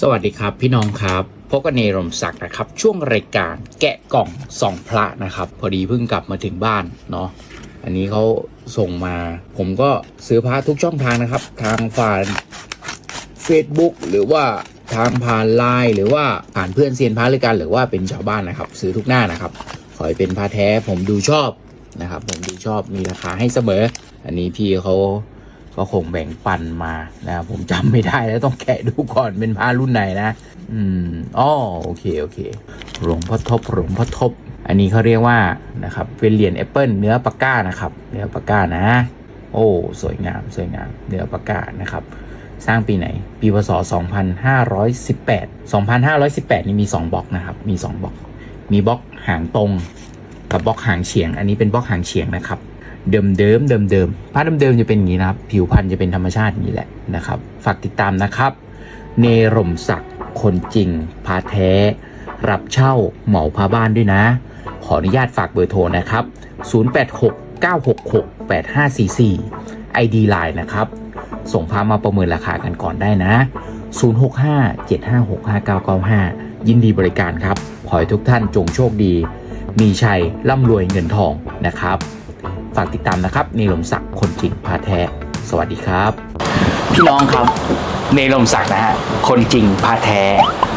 สวัสดีครับพี่น้องครับพบกันในรมศักดิ์นะครับ ช่วงรายการแกะกล่องส่องพระนะครับ พอดีเพิ่งกลับมาถึงบ้านเนาะอันนี้เขาส่งมา ผมก็ซื้อพระทุกช่องทางนะครับ ทางผ่าน Facebook หรือว่าทางผ่านไลน์หรือว่าผ่านเพื่อนเซียนพระหรือกันหรือว่าเป็นชาวบ้านนะครับ ซื้อทุกหน้านะครับ ขอให้เป็นพระแท้ผมดูชอบนะครับ ผมดูชอบมีราคาให้เสมอ อันนี้พี่เขา ก็คงแบ่งปันมานะครับผมจำไม่ได้แล้วต้องแกะดูก่อนเป็นพระรุ่นไหนนะ อืมอ๋อโอเคโอเคหลวงพ่อทบหลวงพ่อทบ อันนี้เขาเรียกว่านะครับเป็นเหรียญแอปเปิลเนื้อปากก้านะครับ เนื้อปากก้านะ โอ้สวยงามสวยงามเนื้อปากก้านะครับสร้างปีไหน ปีพศ 2518 2518 นี่มี 2บล็อกนะครับ มี 2บล็อก มีบล็อกหางตรง กับบล็อกหางเฉียง อันนี้เป็นบล็อกหางเฉียงนะครับ เดิมเดิมเดิมเดิมผ้าเดิมเดิมจะเป็นอย่างนี้นะครับ ผิวพันธุ์จะเป็นธรรมชาตินี้แหละนะครับ ฝากติดตามนะครับ เนรมศักดิ์คนจริงพาแท้ รับเช่าเหมาพาบ้านด้วยนะ ขออนุญาตฝากเบอร์โทรนะครับ 086 966 8544 ID Line นะครับ ส่งพามาประเมินราคากันก่อนได้นะ 065 756 5995 ยินดีบริการครับ ขอให้ทุกท่านจงโชคดี มีชัยร่ำรวยเงินทองนะครับ ฝากติดตามนะครับเนลมศักดิ์คนจริงพาแท้ สวัสดีครับ พี่น้องครับเนลมศักดิ์นะฮะคนจริงพาแท้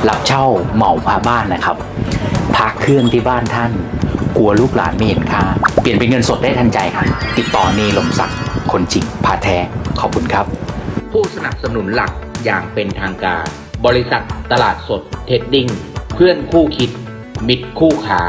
รับเช่าเหมาพาบ้านนะครับพักเครื่องที่บ้านท่าน กลัวลูกหลานไม่เห็นค่า เปลี่ยนเป็นเงินสดได้ทันใจครับติดต่อเนลมศักดิ์คนจริงพาแท้ขอบคุณครับ ผู้สนับสนุนหลักอย่างเป็นทางการ บริษัทตลาดสดเทดดิ้งเพื่อนคู่คิด มิตรคู่ขา